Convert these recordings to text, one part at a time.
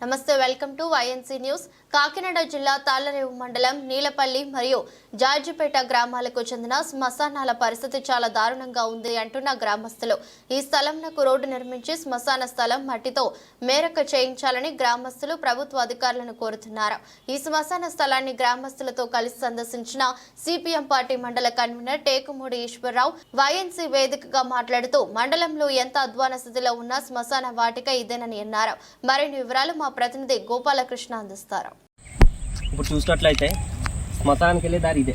Namaste welcome to YNC news Kakinada జిల్లా తాళ్ళరేవు మండలం నీలపల్లి మరియు జార్జిపేట గ్రామాలకు చెందిన శ్మశానాల పరిస్థితి చాలా దారుణంగా ఉంది అంటున్న గ్రామస్తులు. ఈ స్థలంకు రోడ్డు నిర్మించి శ్మశాన స్థలం మట్టితో మేరకు చేయించాలని గ్రామస్తులు ప్రభుత్వ అధికారులను కోరుతున్నారు. ఈ శ్మశాన స్థలాన్ని గ్రామస్తులతో కలిసి సందర్శించిన సిపిఎం పార్టీ మండల కన్వీనర్ టేకుమూడి ఈశ్వరరావు వైఎన్సీ వేదికగా మాట్లాడుతూ మండలంలో ఎంత అధ్వాన స్థితిలో ఉన్న శ్మశాన వాటిక ఇదేనని అన్నారు. మరిన్ని వివరాలు మా ప్రతినిధి గోపాలకృష్ణ అందిస్తారు. ఇప్పుడు చూసినట్లయితే శ్మశానానికి వెళ్ళే దారి ఇదే.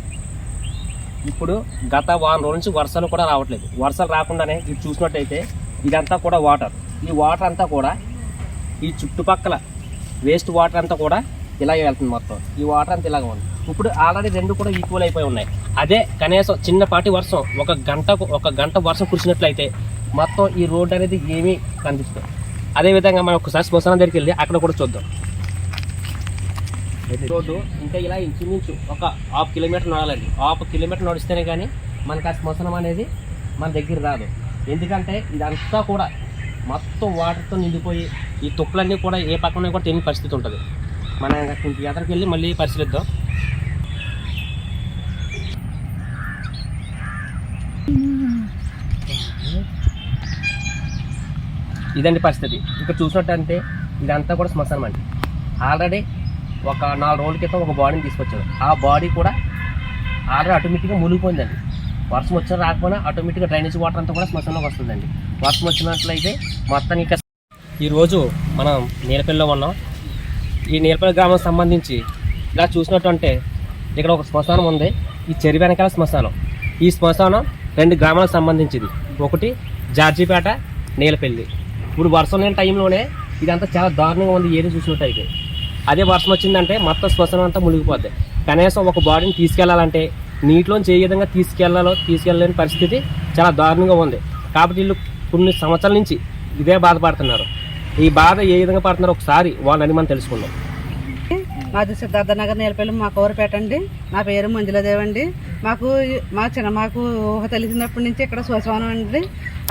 ఇప్పుడు గత వారం రోజుల నుంచి వర్షాలు కూడా రావట్లేదు. వర్షాలు రాకుండానే ఇది చూసినట్టయితే ఇదంతా కూడా వాటర్. ఈ వాటర్ అంతా కూడా ఈ చుట్టుపక్కల వేస్ట్ వాటర్ అంతా కూడా ఇలాగే వెళ్తుంది మొత్తం. ఈ వాటర్ అంతా ఇలాగ ఉంది. ఇప్పుడు ఆల్రెడీ రెండు కూడా ఈక్వల్ అయిపోయి ఉన్నాయి. అదే కనీసం చిన్నపాటి వర్షం ఒక గంటకు ఒక గంట వర్షం కురిసినట్లయితే మొత్తం ఈ రోడ్డు అనేది ఏమీ కనిపిస్తుంది. అదేవిధంగా మనం ఒకసారి శ్మశానం దగ్గరికి వెళ్ళి అక్కడ కూడా చూద్దాం. రోడ్డు ఇంకా ఇలా ఇంచుమించు ఒక హాఫ్ కిలోమీటర్ నడాలండి హాఫ్ కిలోమీటర్ నడిస్తేనే కానీ మనకు ఆ శ్మశానం అనేది మన దగ్గర రాదు. ఎందుకంటే ఇదంతా కూడా మొత్తం వాటర్తో నిండిపోయి ఈ తుక్కులన్నీ కూడా ఏ పక్కన కూడా తెలియని పరిస్థితి ఉంటుంది. మనం ఇంకా కొంచెం ఎదరికి వెళ్ళి మళ్ళీ పరిశీలిద్దాం. ఇదండి పరిస్థితి. ఇక్కడ చూసినట్టంటే ఇదంతా కూడా శ్మశానం అండి. ఆల్రెడీ ఒక నాలుగు రోజుల క్రితం ఒక బాడీని తీసుకొచ్చాడు ఆ బాడీ కూడా ఆల్రెడీ ఆటోమేటిక్గా మునిగిపోయిందండి. వర్షం వచ్చిన రాకపోయినా ఆటోమేటిక్గా డ్రైనేజ్ వాటర్ అంతా కూడా శ్మశానంలోకి వస్తుందండి. వర్షం వచ్చినట్లయితే మొత్తం ఇంకా ఈరోజు మనం నీలపల్లిలో ఉన్నాం. ఈ నీలపల్లి గ్రామం సంబంధించి ఇలా చూసినట్టు అంటే ఇక్కడ ఒక శ్మశానం ఉంది. ఈ చెరి వెనకాల శ్మశానం. ఈ శ్మశానం రెండు గ్రామాలకు సంబంధించింది. ఒకటి జార్జిపేట నీలపల్లి. ఇప్పుడు వర్షం లేని టైంలోనే ఇదంతా చాలా దారుణంగా ఉంది ఏది చూసినట్టయితే. అదే వర్షం వచ్చిందంటే మొత్తం శ్మశానం అంతా మునిగిపోద్ది. కనీసం ఒక బాడీని తీసుకెళ్ళాలంటే నీటిలోంచి ఏ విధంగా తీసుకెళ్ళాలో తీసుకెళ్ళలేని పరిస్థితి చాలా దారుణంగా ఉంది. కాబట్టి వీళ్ళు కొన్ని సంవత్సరాల నుంచి ఇదే బాధపడుతున్నారు. ఈ బాధ ఏ విధంగా పడుతున్నారో ఒకసారి వాళ్ళని మనం తెలుసుకుందాం. మాది సిద్ధార్థ నగర్ నేలపల్లి మా కోరపేట అండి. నా పేరు మంజులదేవ్ అండి. మాకు మా చిన్న మాకు ఊహ తెలిసినప్పటి నుంచి ఇక్కడ శ్మశానం అండి.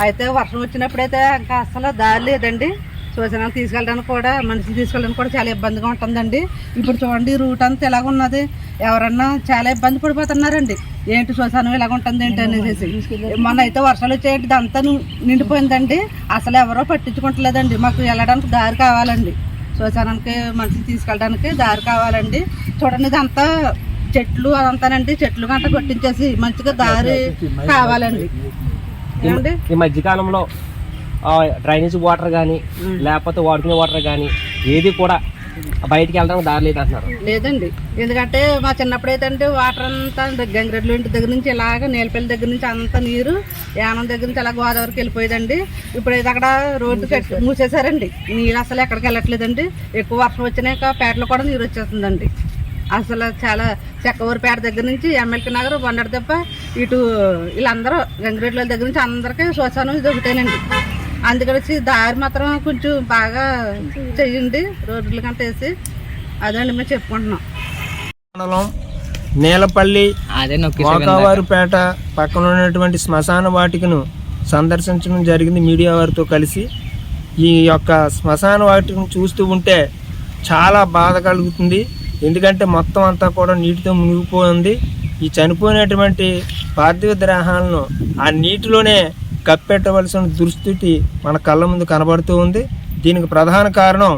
అయితే వర్షం వచ్చినప్పుడైతే ఇంకా అసలు దారి లేదండి. శ్మశానానికి తీసుకెళ్ళడానికి కూడా మనిషిని తీసుకెళ్ళడానికి కూడా చాలా ఇబ్బందిగా ఉంటుందండి. ఇప్పుడు చూడండి రూట్ అంతా ఎలాగ ఉన్నది? ఎవరన్నా చాలా ఇబ్బంది పడిపోతున్నారండి. ఏంటి శ్మశానం ఇలాగ ఉంటుంది ఏంటి అనేసి. మొన్న అయితే వర్షాలు వచ్చేయండి అంతా నిండిపోయిందండి. అసలు ఎవరో పట్టించుకుంటలేదండి. మాకు వెళ్ళడానికి దారి కావాలండి. శ్మశానానికి మనిషిని తీసుకెళ్ళడానికి దారి కావాలండి. చూడండి ఇదంతా చెట్లు అదంతానండి. చెట్లు గంట కొట్టించేసి మంచిగా దారి కావాలండి. ఏమండి? ఈ మధ్యకాలంలో డ్రైనేజ్ వాటర్ కానీ లేకపోతే వాడుకునే వాటర్ కానీ ఏది కూడా బయటికి వెళ్ళడానికి దారి లేదు అంటున్నారు. లేదండి. ఎందుకంటే మా చిన్నప్పుడు అయితే అంటే వాటర్ అంతా గంగిరెడ్లు ఇంటి దగ్గర నుంచి ఇలాగ నేలపల్లి దగ్గర నుంచి అంత నీరు యానం దగ్గర నుంచి అలా గోదావరికి వెళ్ళిపోయేదండి. ఇప్పుడు అయితే అక్కడ రోడ్డు కట్టి మూసేశారండి. నీళ్ళు అసలు ఎక్కడికి వెళ్ళట్లేదండి. ఎక్కువ వర్షం వచ్చినాక పేటలో కూడా నీరు వచ్చేస్తుందండి. అసలు చాలా చెక్కవూరిపేట దగ్గర నుంచి ఎమ్మెల్కే నగర్ బండర దెబ్బ ఇటు వీళ్ళందరూ గంగిరెడ్ల దగ్గర నుంచి అందరికీ శ్వశానం ఇది ఒకటేనండి. అందుకని దారి మాత్రం కొంచెం బాగా చెయ్యండి. రోడ్లు కంట వేసి అదండి మేము చెప్పుకుంటున్నాం. మండలం నీలపల్లి మోకావారిపేట పక్కన ఉన్నటువంటి శ్మశాన వాటికను సందర్శించడం జరిగింది మీడియా వారితో కలిసి. ఈ యొక్క శ్మశాన వాటికను చూస్తూ ఉంటే చాలా బాధ కలుగుతుంది. ఎందుకంటే మొత్తం అంతా కూడా నీటితో మునిగిపోయింది. ఈ చనిపోయినటువంటి పార్థివ దేహాలను ఆ నీటిలోనే కప్పెట్టవలసిన దుస్థితి మన కళ్ళ ముందు కనబడుతూ ఉంది. దీనికి ప్రధాన కారణం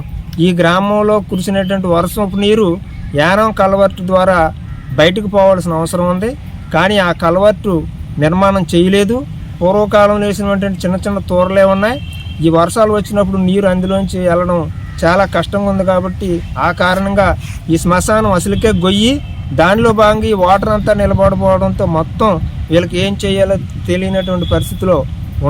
ఈ గ్రామంలో కురిసినటువంటి వర్షపు నీరు యానం కలవర్టు ద్వారా బయటకు పోవాల్సిన అవసరం ఉంది. కానీ ఆ కలవర్టు నిర్మాణం చేయలేదు. పూర్వకాలం వేసినటువంటి చిన్న చిన్న తూరలే ఉన్నాయి. ఈ వర్షాలు వచ్చినప్పుడు నీరు అందులోంచి వెళ్ళడం చాలా కష్టంగా ఉంది కాబట్టి ఆ కారణంగా ఈ శ్మశానం అసలుకే గొయ్యి. దానిలో భాగంగా ఈ వాటర్ అంతా నిలబడిపోవడంతో మొత్తం వీళ్ళకి ఏం చేయాలో తెలియనటువంటి పరిస్థితిలో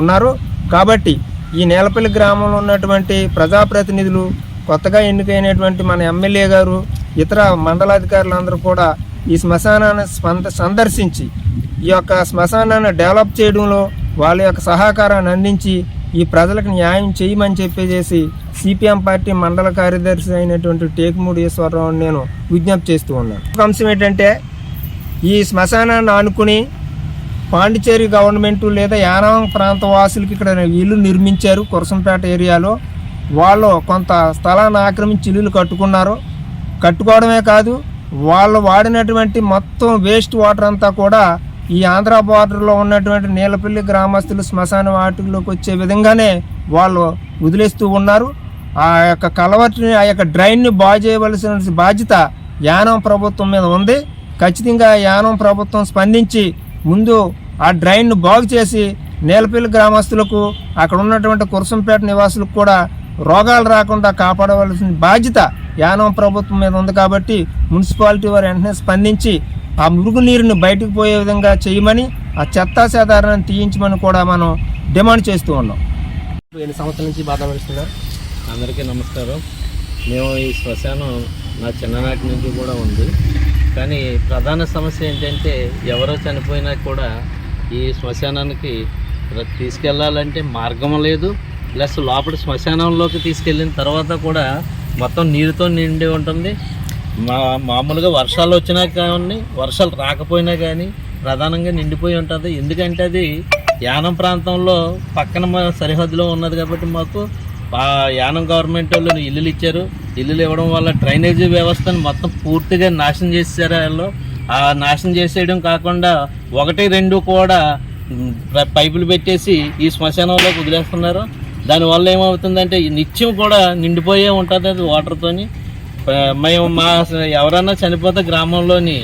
ఉన్నారు. కాబట్టి ఈ నేలపల్లి గ్రామంలో ఉన్నటువంటి ప్రజాప్రతినిధులు కొత్తగా ఎన్నికైనటువంటి మన ఎమ్మెల్యే గారు ఇతర మండలాధికారులందరూ కూడా ఈ శ్మశానాన్ని స్పంద సందర్శించి ఈ యొక్క శ్మశానాన్ని డెవలప్ చేయడంలో వాళ్ళ యొక్క సహకారాన్ని అందించి ఈ ప్రజలకు న్యాయం చేయమని చెప్పేసి సిపిఎం పార్టీ మండల కార్యదర్శి అయినటువంటి టేకుమూడి ఈశ్వరరావు నేను విజ్ఞప్తి చేస్తూ ఉన్నాను. ఒక అంశం ఏంటంటే ఈ శ్మశానాన్ని ఆనుకుని పాండిచేరి గవర్నమెంట్ లేదా యానాం ప్రాంత వాసులకి ఇక్కడ ఇల్లు నిర్మించారు కురసంపేట ఏరియాలో. వాళ్ళు కొంత స్థలాన్ని ఆక్రమించి ఇల్లులు కట్టుకున్నారు. కట్టుకోవడమే కాదు వాళ్ళు వాడినటువంటి మొత్తం వేస్ట్ వాటర్ అంతా కూడా ఈ ఆంధ్ర బార్డర్లో ఉన్నటువంటి నీలపల్లి గ్రామస్తులు శ్మశాన వాటిలోకి వచ్చే విధంగానే వాళ్ళు వదిలేస్తూ ఉన్నారు. ఆ యొక్క కలవర్ని ఆ యొక్క డ్రైన్ని బాగు చేయవలసిన బాధ్యత యానం ప్రభుత్వం మీద ఉంది. ఖచ్చితంగా యానం ప్రభుత్వం స్పందించి ముందు ఆ డ్రైన్ను బాగు చేసి నేలపల్లి గ్రామస్తులకు అక్కడ ఉన్నటువంటి కురసంపేట నివాసులకు కూడా రోగాలు రాకుండా కాపాడవలసిన బాధ్యత యానం ప్రభుత్వం మీద ఉంది కాబట్టి మున్సిపాలిటీ వారు వెంటనే స్పందించి ఆ మురుగునీరుని బయటకు పోయే విధంగా చేయమని ఆ చెత్తా సేదారాన్ని తీయించమని కూడా మనం డిమాండ్ చేస్తూ ఉన్నాం. ఎన్ని సంవత్సరాల నుంచి బాధ పడుతున్నారు అందరికీ నమస్కారం. మేము ఈ శ్మశానం నా చిన్ననాటి నుంచి కూడా ఉంది. కానీ ప్రధాన సమస్య ఏంటంటే ఎవరో చనిపోయినా కూడా ఈ శ్మశానానికి తీసుకెళ్ళాలంటే తీసుకెళ్ళాలంటే మార్గం లేదు. ప్లస్ లోపల శ్మశానంలోకి తీసుకెళ్ళిన తర్వాత కూడా మొత్తం నీరుతో నిండి ఉంటుంది. మా మామూలుగా వర్షాలు వచ్చినా కానీ వర్షాలు రాకపోయినా కానీ ప్రధానంగా నిండిపోయి ఉంటుంది. ఎందుకంటే అది యానం ప్రాంతంలో పక్కన మా సరిహద్దులో ఉన్నది కాబట్టి మాకు యానం గవర్నమెంట్ వాళ్ళు ఇల్లులు ఇచ్చారు. ఇల్లులు ఇవ్వడం వల్ల డ్రైనేజీ వ్యవస్థను మొత్తం పూర్తిగా నాశనం చేశారు వాళ్ళు ఆ నాశనం చేసేయడం కాకుండా ఒకటి రెండు కూడా పైపులు పెట్టేసి ఈ శ్మశానంలోకి వదిలేస్తున్నారు. దానివల్ల ఏమవుతుందంటే నిత్యం కూడా నిండిపోయే ఉంటుంది అది వాటర్తోని మేము మా ఎవరన్నా చనిపోతే గ్రామంలోని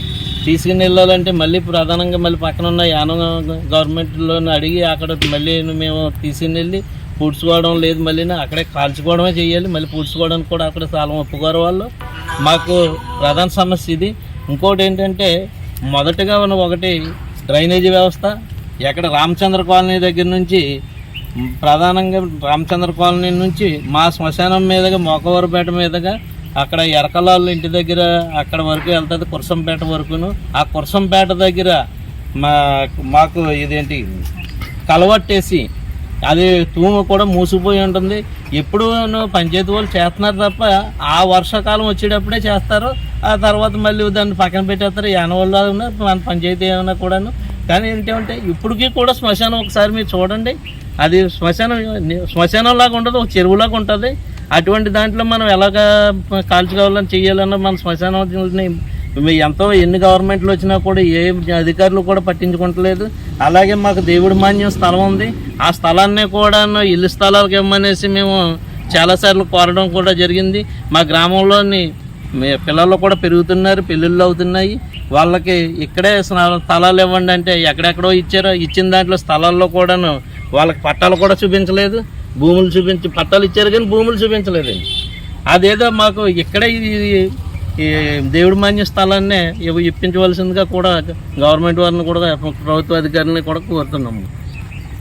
తీసుకుని వెళ్ళాలంటే మళ్ళీ ప్రధానంగా మళ్ళీ పక్కన ఉన్న యానం గవర్నమెంట్లోని అడిగి అక్కడ మళ్ళీ మేము తీసుకుని వెళ్ళి పూడ్చుకోవడం లేదు మళ్ళీ అక్కడే కాల్చుకోవడమే చేయాలి మళ్ళీ పూడ్చుకోవడానికి కూడా అక్కడ చాలా ఒప్పుకోరు వాళ్ళు. మాకు ప్రధాన సమస్య ఇది. ఇంకోటి ఏంటంటే మొదటగా ఉన్న ఒకటి డ్రైనేజీ వ్యవస్థ. ఎక్కడ రామచంద్ర కాలనీ దగ్గర నుంచి ప్రధానంగా రామచంద్ర కాలనీ నుంచి మా శ్మశానం మీదుగా మోకవరపేట మీదుగా అక్కడ ఎరకలాళ్ళ ఇంటి దగ్గర అక్కడ వరకు వెళ్తుంది కుర్సంపేట వరకును. ఆ కురసంపేట దగ్గర మా మాకు ఇదేంటి కలవట్టేసి అది తూము కూడా మూసిపోయి ఉంటుంది. ఎప్పుడు పంచాయతీ వాళ్ళు చేస్తున్నారు తప్ప ఆ వర్షాకాలం వచ్చేటప్పుడే చేస్తారు. ఆ తర్వాత మళ్ళీ దాన్ని పక్కన పెట్టేస్తారు. యానవాళ్ళు మన పంచాయతీ ఏమైనా కూడాను. కానీ ఏంటంటే ఇప్పటికీ కూడా శ్మశానం ఒకసారి మీరు చూడండి. అది శ్మశానం శ్మశానం లాగా ఉండదు ఒక చెరువులాగా ఉంటుంది. అటువంటి దాంట్లో మనం ఎలాగ కాల్చుకోవాలని చేయాలన్నా మన శ్మశానం ఎంతో ఎన్ని గవర్నమెంట్లు వచ్చినా కూడా ఏ అధికారులు కూడా పట్టించుకుంటలేదు. అలాగే మాకు దేవుడి మాన్యం స్థలం ఉంది. ఆ స్థలాన్ని కూడా ఇల్లు స్థలాలకు ఇవ్వమనేసి మేము చాలాసార్లు కోరడం కూడా జరిగింది. మా గ్రామంలోని పిల్లలు కూడా పెరుగుతున్నారు పెళ్ళిళ్ళు అవుతున్నాయి. వాళ్ళకి ఇక్కడే స్థలాలు ఇవ్వండి అంటే ఎక్కడెక్కడో ఇచ్చారో ఇచ్చిన దాంట్లో స్థలాల్లో కూడాను వాళ్ళకి పట్టాలు కూడా చూపించలేదు. భూములు చూపించి పట్టాలు ఇచ్చారు కానీ భూములు చూపించలేదండి. అదేదో మాకు ఇక్కడే ఇది ఈ దేవుడి మాన్య స్థలాన్నే ఇప్పించవలసిందిగా కూడా గవర్నమెంట్ వారిని కూడా ప్రభుత్వ అధికారులని కూడా కోరుతున్నాము.